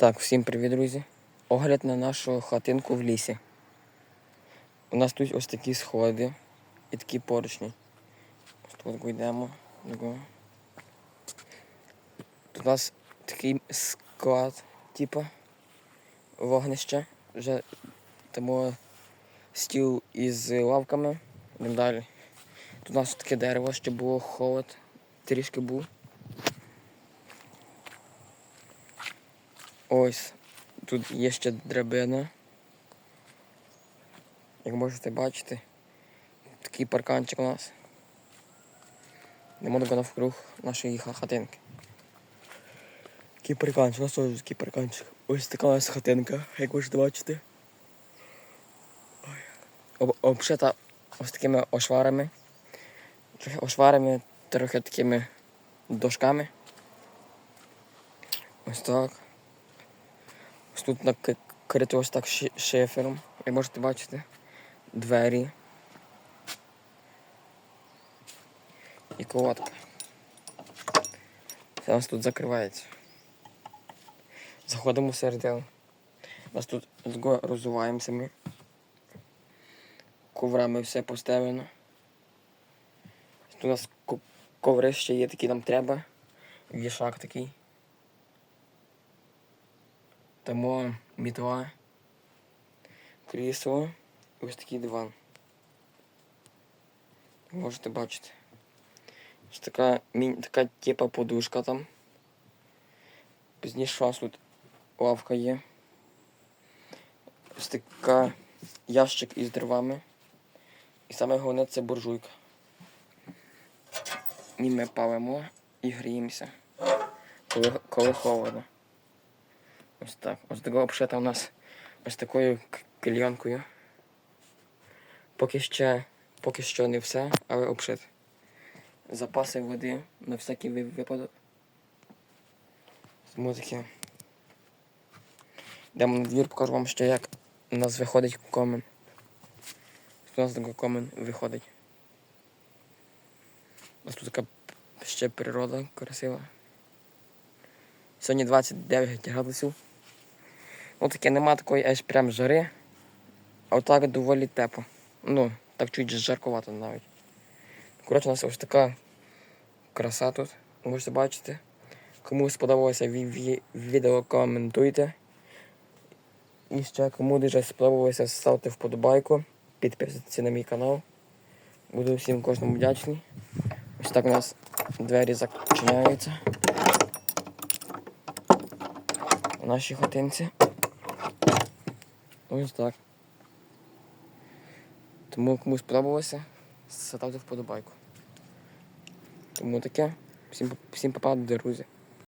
Так, всім привіт, друзі. Огляд на нашу хатинку в лісі. У нас тут ось такі сходи і такі поручні. Ось тут йдемо. Тут у нас такий склад, типу, вогнище. Вже тому стіл із лавками. Далі. Тут у нас таке дерево, щоб було холод. Трішки був. Ось тут є ще драбина. Як можете бачити, такий парканчик у нас. Йдемо навкруг нашої хатинки. Такий парканчик, у нас теж такий парканчик. Ось така у нас хатинка, як можете бачити. Об, обшита ось такими ошварами. Трохи ошварами, трохи такими дошками. Ось так. Тут накрито ось так шифером, як можете бачити. Двері. І колодка. Це у нас тут закривається. Заходимо всередину. У нас тут розуваємося ми. Коврами все поставлено. Тут у нас коври ще є, такі нам треба. Вішак такий. Тому мітла, крісло ось такий диван. Можете бачити. Ось така, така типа подушка там. Пізніше у нас тут лавка є. Ось така ящик із дровами. І саме головне це буржуйка. І ми палимо і гріємося, коли, коли холодно. Ось так. Ось такого обшита у нас ось такою к- Поки ще, поки що не все, але обшит. Запаси води на всякий випадок. Тому таке. Йдемо на двір, покажу вам ще як у нас виходить комен. У нас такий комен виходить. У нас тут така ще природа красива. Сьогодні 29 градусів. Ну таке нема такої аж прям жари. А отак доволі тепло. Ну, так чуть жаркувато навіть. Коротше, у нас ось така краса тут. Можете бачити. Кому сподобалося ві- ві- відео, коментуйте. І ще кому дуже сподобалося, ставте вподобайку, підписуйтесь на мій канал. Буду всім кожному вдячний. Ось так у нас двері зачиняються. У нашій хатинці. Ось так. Тому кому сподобалося, ставте вподобайку. Тому таке. Всім, всім попав, друзі.